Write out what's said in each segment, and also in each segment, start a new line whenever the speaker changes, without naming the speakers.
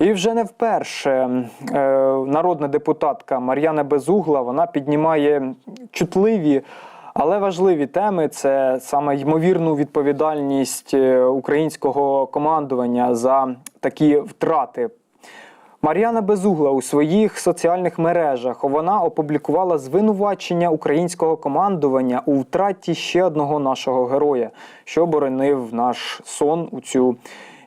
І вже не вперше е, народна депутатка Мар'яна Безугла вона піднімає чутливі, але важливі теми. Це саме ймовірну відповідальність е, українського командування за такі втрати. Мар'яна Безугла у своїх соціальних мережах вона опублікувала звинувачення українського командування у втраті ще одного нашого героя, що боронив наш сон у цю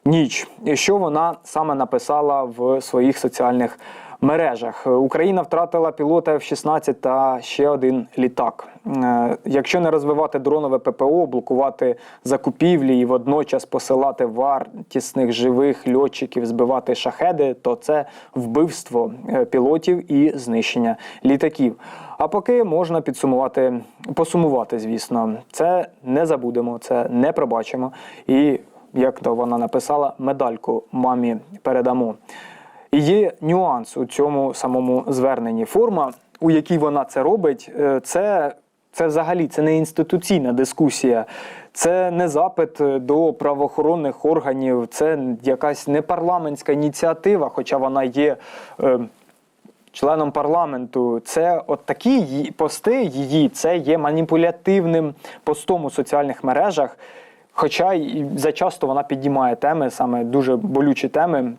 ніч. Що вона саме написала в своїх соціальних мережах. Україна втратила пілота F-16 та ще один літак. Е, Якщо не розвивати дронове ППО, блокувати закупівлі і водночас посилати вартісних живих льотчиків, збивати шахеди, то це вбивство е, пілотів і знищення літаків. А поки можна підсумувати, посумувати, звісно, це не забудемо, це не пробачимо. І як то вона написала, медальку мамі передамо. І є нюанс у цьому самому зверненні. Форма, у якій вона це робить, е, це, це взагалі це не інституційна дискусія, це не запит до правоохоронних органів, це якась не парламентська ініціатива, хоча вона є. е, Членом парламенту, це от такі її- пости її це є маніпулятивним постом у соціальних мережах. Хоча й зачасто вона піднімає теми, саме дуже болючі теми,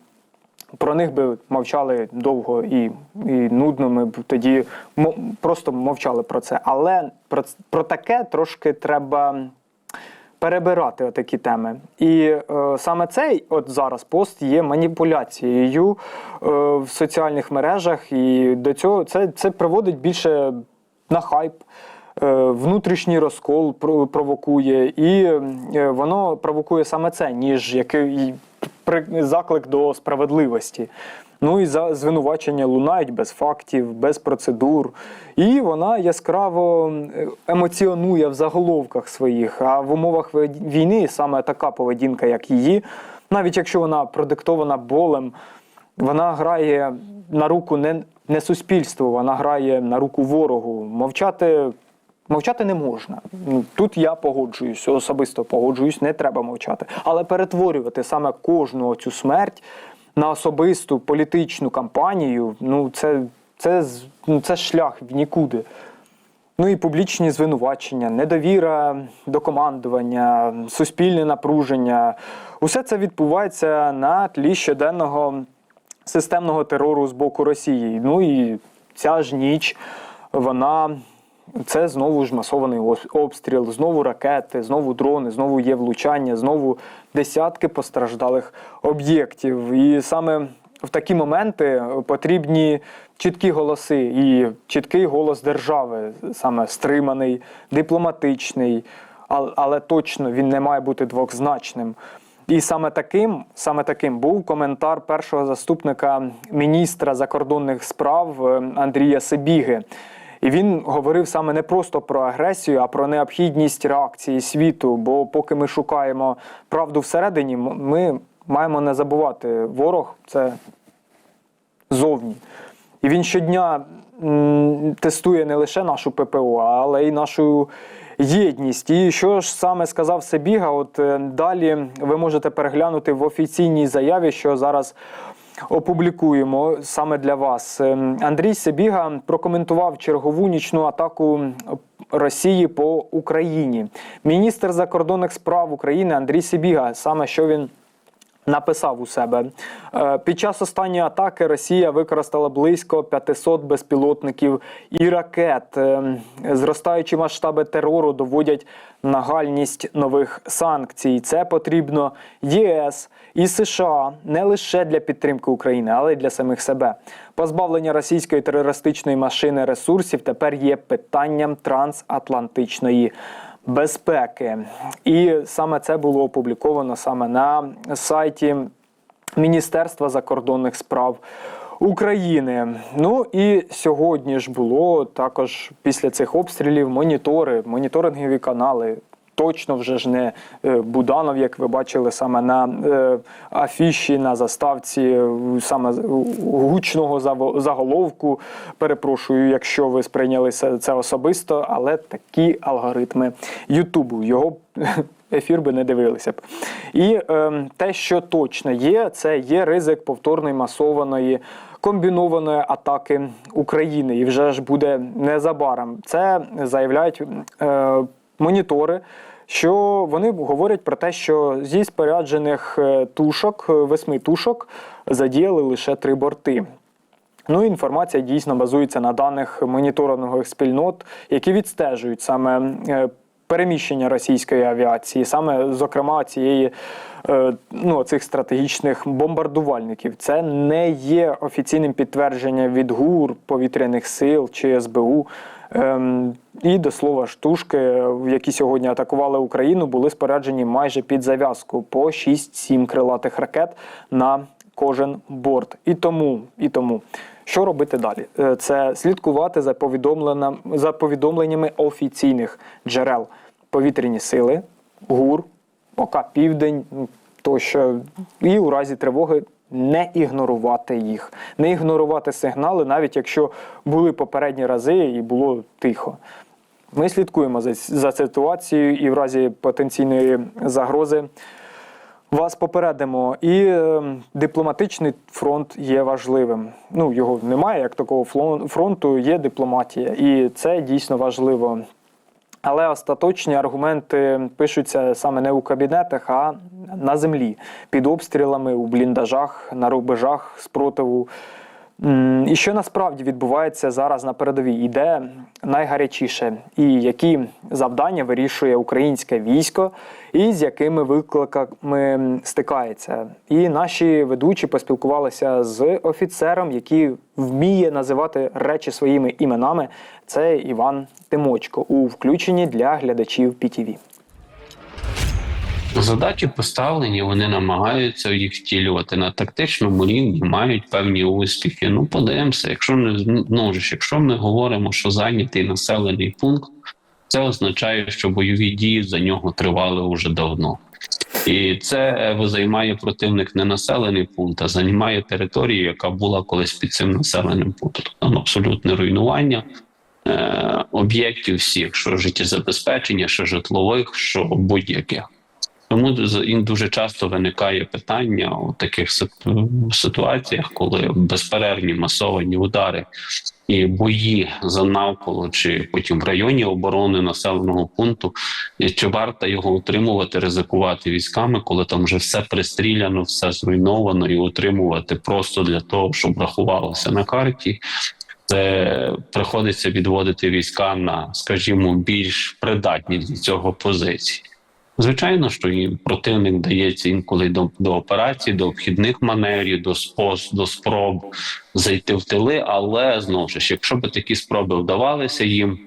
про них би мовчали довго і, і нудно. Ми б тоді просто мовчали про це. Але про, про таке трошки треба перебирати такі теми. І е, саме цей от зараз пост є маніпуляцією е, в соціальних мережах, і до цього це, це приводить більше на хайп. Е, Внутрішній розкол провокує, і е, воно провокує саме це, ніж який заклик до справедливості. Ну і за звинувачення лунають без фактів, без процедур. І вона яскраво е, емоціонує в заголовках своїх. А в умовах війни саме така поведінка, як її, навіть якщо вона продиктована болем, вона грає на руку не, не суспільству, вона грає на руку ворогу. Мовчати. Мовчати не можна. Тут я погоджуюсь, особисто погоджуюсь, не треба мовчати. Але перетворювати саме кожну цю смерть на особисту політичну кампанію, ну це, це, ну, це шлях в нікуди. Ну і публічні звинувачення, недовіра до командування, суспільне напруження. Усе це відбувається на тлі щоденного системного терору з боку Росії. Ну і ця ж ніч, вона. Це знову ж масований обстріл, знову ракети, знову дрони, знову є влучання, знову десятки постраждалих об'єктів. І саме в такі моменти потрібні чіткі голоси і чіткий голос держави, саме стриманий, дипломатичний, але точно він не має бути двозначним. І саме таким, саме таким був коментар першого заступника міністра закордонних справ е, Андрія Сибіги. І він говорив саме не просто про агресію, а про необхідність реакції світу. Бо поки ми шукаємо правду всередині, ми маємо не забувати, ворог це зовні. І він щодня тестує не лише нашу ППО, але й нашу єдність. І що ж саме сказав Себіга? От е, далі ви можете переглянути в офіційній заяві, що зараз. Опублікуємо саме для вас. Ем, Андрій Себіга прокоментував чергову нічну атаку Росії по Україні. Міністр закордонних справ України Андрій Сибіга саме що він написав у себе. Е, Під час останньої атаки Росія використала близько 500 безпілотників і ракет. Е, Зростаючі масштаби терору доводять нагальність нових санкцій. Це потрібно ЄС і США не лише для підтримки України, але й для самих себе. Позбавлення російської терористичної машини ресурсів тепер є питанням трансатлантичної безпеки. І саме це було опубліковано саме на сайті Міністерства закордонних справ України. Ну і сьогодні ж було також після цих обстрілів монітори, моніторингові канали. Точно вже ж не е, Буданов, як ви бачили, саме на е, афіші, на заставці, е, саме гучного заголовку. Перепрошую, якщо ви сприйняли це особисто, але такі алгоритми Ютубу. Його ефір би не дивилися б. І е, те, що точно є, це є ризик повторної масованої комбінованої атаки України. І вже ж буде незабаром. Це заявляють е, монітори. Що вони говорять про те, що зі споряджених е, тушок, е, восьми тушок, задіяли лише три борти. Ну, інформація дійсно базується на даних моніторингових спільнот, які відстежують саме е, переміщення російської авіації, саме зокрема цієї ну, цих стратегічних бомбардувальників. Це не є офіційним підтвердженням від ГУР повітряних сил чи СБУ. Ем, і до слова, штушки, які сьогодні атакували Україну, були споряджені майже під зав'язку по 6-7 крилатих ракет на кожен борт. І тому, і тому. Що робити далі? Е, Це слідкувати за повідомленням за повідомленнями офіційних джерел повітряні сили, ГУР, ОК Південь тощо, і у разі тривоги не ігнорувати їх, не ігнорувати сигнали, навіть якщо були попередні рази і було тихо. Ми слідкуємо за, за ситуацією і в разі потенційної загрози вас попередимо. І е, дипломатичний фронт є важливим. Ну, його немає як такого фронту, є дипломатія, і це дійсно важливо. Але остаточні аргументи пишуться саме не у кабінетах, а на землі, під обстрілами, у бліндажах, на рубежах спротиву. І що насправді відбувається зараз на передовій? Іде найгарячіше, і які завдання вирішує українське військо, і з якими викликами стикається. І наші ведучі поспілкувалися з офіцером, який вміє називати речі своїми іменами. Це Іван Тимочко у включенні для глядачів PTV.
Задачі поставлені, вони намагаються їх втілювати на тактичному рівні, мають певні успіхи. Ну, подивимося, якщо не ну, якщо ми говоримо, що зайнятий населений пункт, це означає, що бойові дії за нього тривали уже давно. І це е, займає противник не населений пункт, а займає територію, яка була колись під цим населеним пунктом. Там абсолютне руйнування е, об'єктів всіх, що життєзабезпечення, що житлових, що будь-яких. Тому дуже часто виникає питання у таких ситуаціях, коли безперервні масовані удари і бої за навколо чи потім в районі оборони населеного пункту, чи варто його утримувати, ризикувати військами, коли там вже все пристріляно, все зруйновано, і утримувати просто для того, щоб рахувалося на карті. Це приходиться відводити війська на, скажімо, більш придатні для цього позиції. Звичайно, що і противник дається інколи до, до операцій, до обхідних маневрів, до спос, до спроб зайти в тили. Але знову ж, якщо б такі спроби вдавалися їм,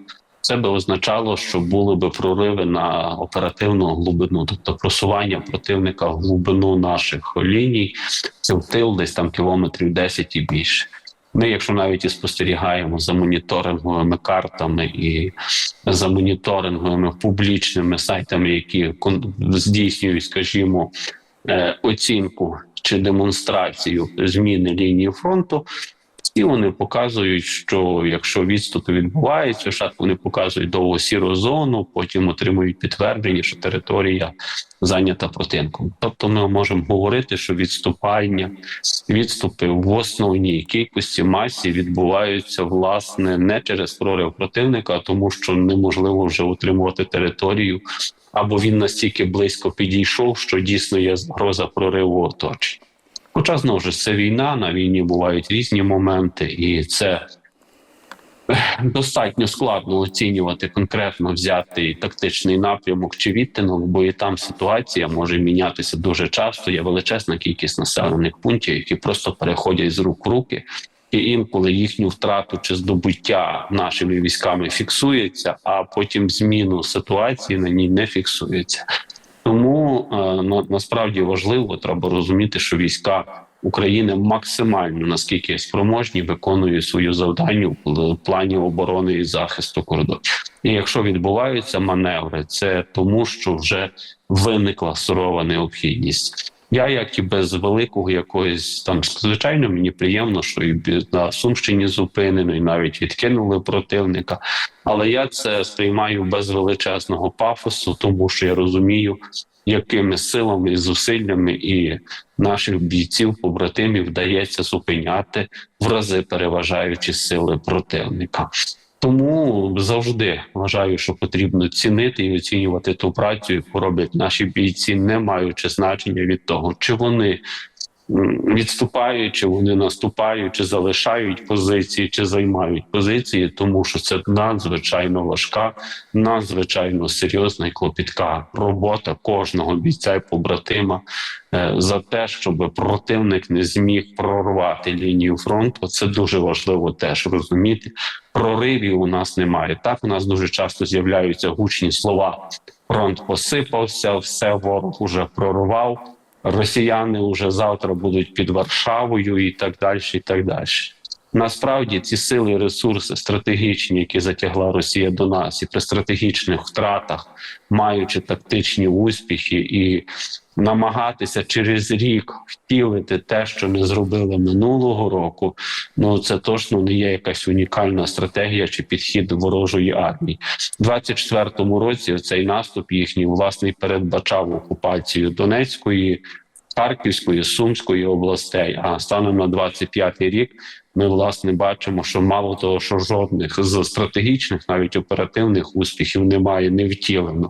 це би означало, що були б прориви на оперативну глибину, тобто просування противника в глибину наших ліній, це в тил десь там кілометрів 10 і більше. Ми, якщо навіть і спостерігаємо за моніторинговими картами і за моніторинговими публічними сайтами, які здійснюють, скажімо, е, оцінку чи демонстрацію зміни лінії фронту. І вони показують, що якщо відступи відбуваються, спочатку вони показують довго сіру зону, потім отримують підтвердження, що територія зайнята противником. Тобто, ми можемо говорити, що відступання, відступи в основній кількості масі відбуваються власне не через прорив противника, а тому що неможливо вже утримувати територію, або він настільки близько підійшов, що дійсно є загроза прориву оточення. Хоча знову ж це війна, на війні бувають різні моменти, і це достатньо складно оцінювати конкретно взятий тактичний напрямок чи відтинок, бо і там ситуація може мінятися дуже часто. Є величезна кількість населених пунктів, які просто переходять з рук в руки, і інколи їхню втрату чи здобуття нашими військами фіксується, а потім зміну ситуації на ній не фіксується. Тому е, на, насправді важливо треба розуміти, що війська України максимально наскільки спроможні виконують свою завдання в плані оборони і захисту кордонів. І якщо відбуваються маневри, це тому, що вже виникла сурова необхідність. Я, як і без великого якогось там, звичайно, мені приємно, що і на Сумщині зупинено, і навіть відкинули противника. Але я це сприймаю без величезного пафосу, тому що я розумію, якими силами і зусиллями і наших бійців, побратимів вдається зупиняти в рази переважаючі сили противника. Тому завжди вважаю, що потрібно цінити і оцінювати ту працю, яку роблять наші бійці, не маючи значення від того, чи вони м, відступають, чи вони наступають, чи залишають позиції, чи займають позиції, тому що це надзвичайно важка, надзвичайно серйозна і клопітка робота кожного бійця і побратима е, за те, щоб противник не зміг прорвати лінію фронту. Це дуже важливо теж розуміти. Проривів у нас немає. Так у нас дуже часто з'являються гучні слова. Фронт посипався, все ворог уже прорвав. Росіяни вже завтра будуть під Варшавою і так далі. І так далі. Насправді ці сили, ресурси стратегічні, які затягла Росія до нас, і при стратегічних втратах, маючи тактичні успіхи, і намагатися через рік втілити те, що не зробили минулого року. Ну це точно не є якась унікальна стратегія чи підхід ворожої армії. У 24-му році цей наступ їхній власне передбачав окупацію Донецької. Харківської, Сумської областей, а станом на 25-й рік ми власне бачимо, що мало того, що жодних з стратегічних, навіть оперативних успіхів немає, не втілено.